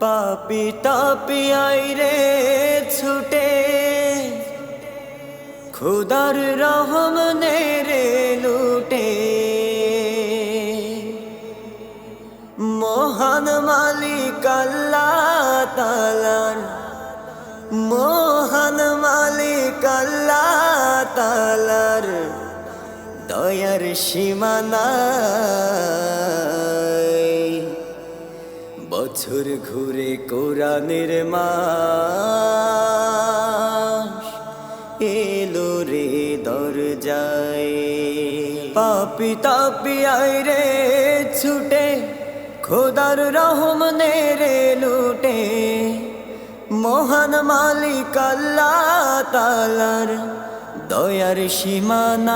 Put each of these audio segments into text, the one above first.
পাপি তাপি আইরে ছুটে। খুদার রহম রে লুটে। মহান মালিক আল্লাহ তালার মহান মালিক আল্লাহ তালার দয়ার সীমানায় বছর ঘুরে কোরআনের মাস এলো রে দরজায়। পাপি তাপি আইরে ছুটে, খোদার রহম রে লুটে। মহান মালিক আল্লাহ তালার দয়ার সীমানায়।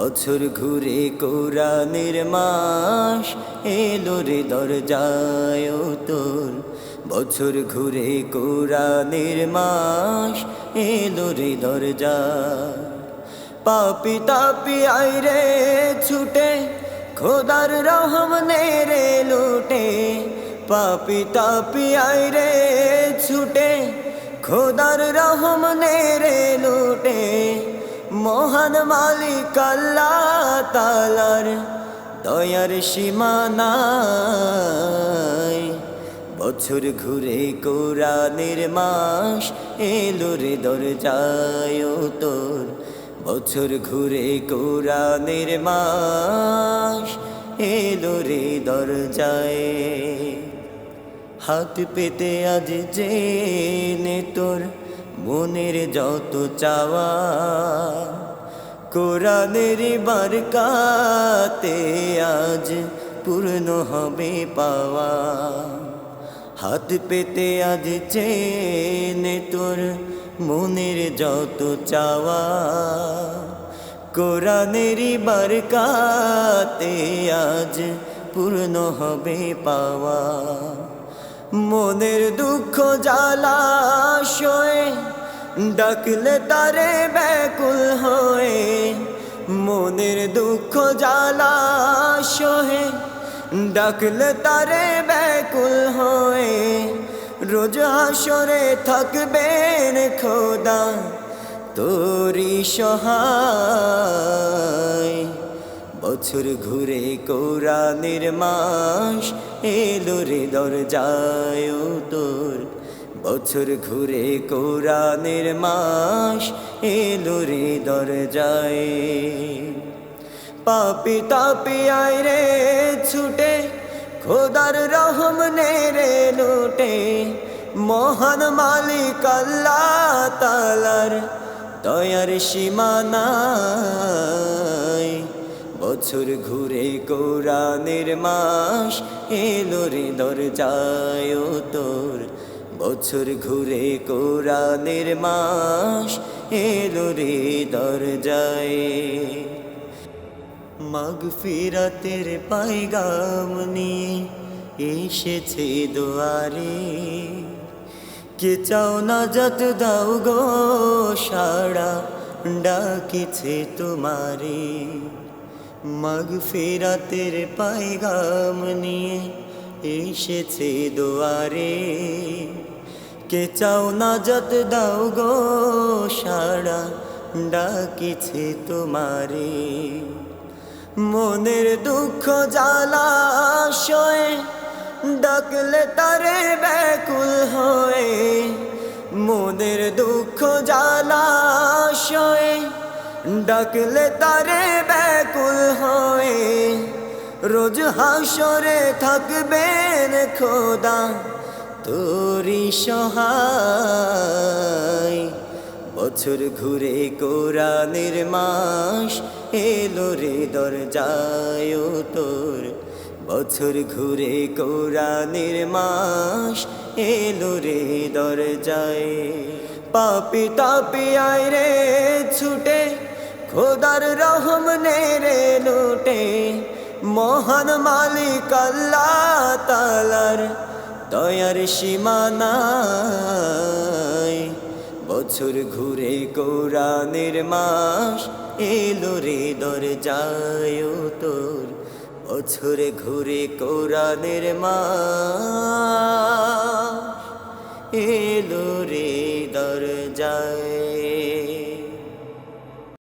বছর ঘুরে কোরআনের মাস এলো রে দরজায় তোর বছর ঘুরে কোরআনের মাস এলো রে দরজা পাপি তাপি আইরে ছুটে, খোদার রহম নে রে লুটে। পাপি তাপি আইরে ছুটে, খোদার রহম নে রে লুটে। মহান মালিক, আল্লাহ তালার দয়ার সীমানায়। বছর ঘুরে কোরআনের মাস এলো রে দরজায় তোর বছর ঘুরে কোরআনের মাস এলো রে দরজায়। হাত পেতে আজ জেনে তোর মনের যত চাওয়া, কোরআনের বারকাতে আজ পূর্ণ হবে পাওয়া। হাত পেতে আজ চেনে তোর মনের যত চাওয়া, কোরআনের বারকাতে আজ পূর্ণ হবে পাওয়া। মনের দুঃখ জ্বালাশয়ে ডাকলে তারে ব্যাকুল হয়ে, মনের দুঃখ জ্বালাশয়ে ডাকলে তারে ব্যাকুল হয়ে, রোজ হাসরে থাকবেন খোদা তোরি সহায়। বছর ঘুরে কোরআনের মাস এলো রে দরজায় তোর বছর ঘুরে কোরআনের মাস এলো রে দরজায়। পাপি তাপি আয় রে ছুটে, খোদার রহম নে রে লুটে। মহান মালিক আল্লাহ তালার দয়ার সীমানায়। বছর ঘুরে কোরআনের মাস এলো রে দরজায় তোর বছর ঘুরে কোরআনের মাস এলো রে দরজায়। মাগ ফিরাতের পাইগাম নিয়ে এসেছে দুয়ারে। কে চাও না যত দাও গো সাড়া ডাকিছে তোমারে। মাগ ফেরাতের পাইগাম নিয়ে এসেছে দুয়ারে। কে চাও না যত দাও গো সাড়া ডাকিছে তোমারে। মনের দুঃখ জ্বালাশয়ে ডাকলে তারে ব্যাকুল হয়ে। মনের দুঃখ জ্বালাশয়ে ডাকলে তারে ব্যাকুল হয়ে। রোজ হাসরে থাকবেন খোদা তোরি সহায়। বছর ঘুরে কোরআনের মাস এলো রে দরজায় তোর বছর ঘুরে কোরআনের মাস এলো রে দরজায়। পাপি তাপি আয় রে ছুটে, খোদার রহম নে রে লুটে। মহান মালিক আল্লাহ তালার দয়ার সীমানায়। বছর ঘুরে কোরআনের মাস এলো রে দরজায় তোর। বছর ঘুরে কোরআনের মাস এলো রে দরজায়।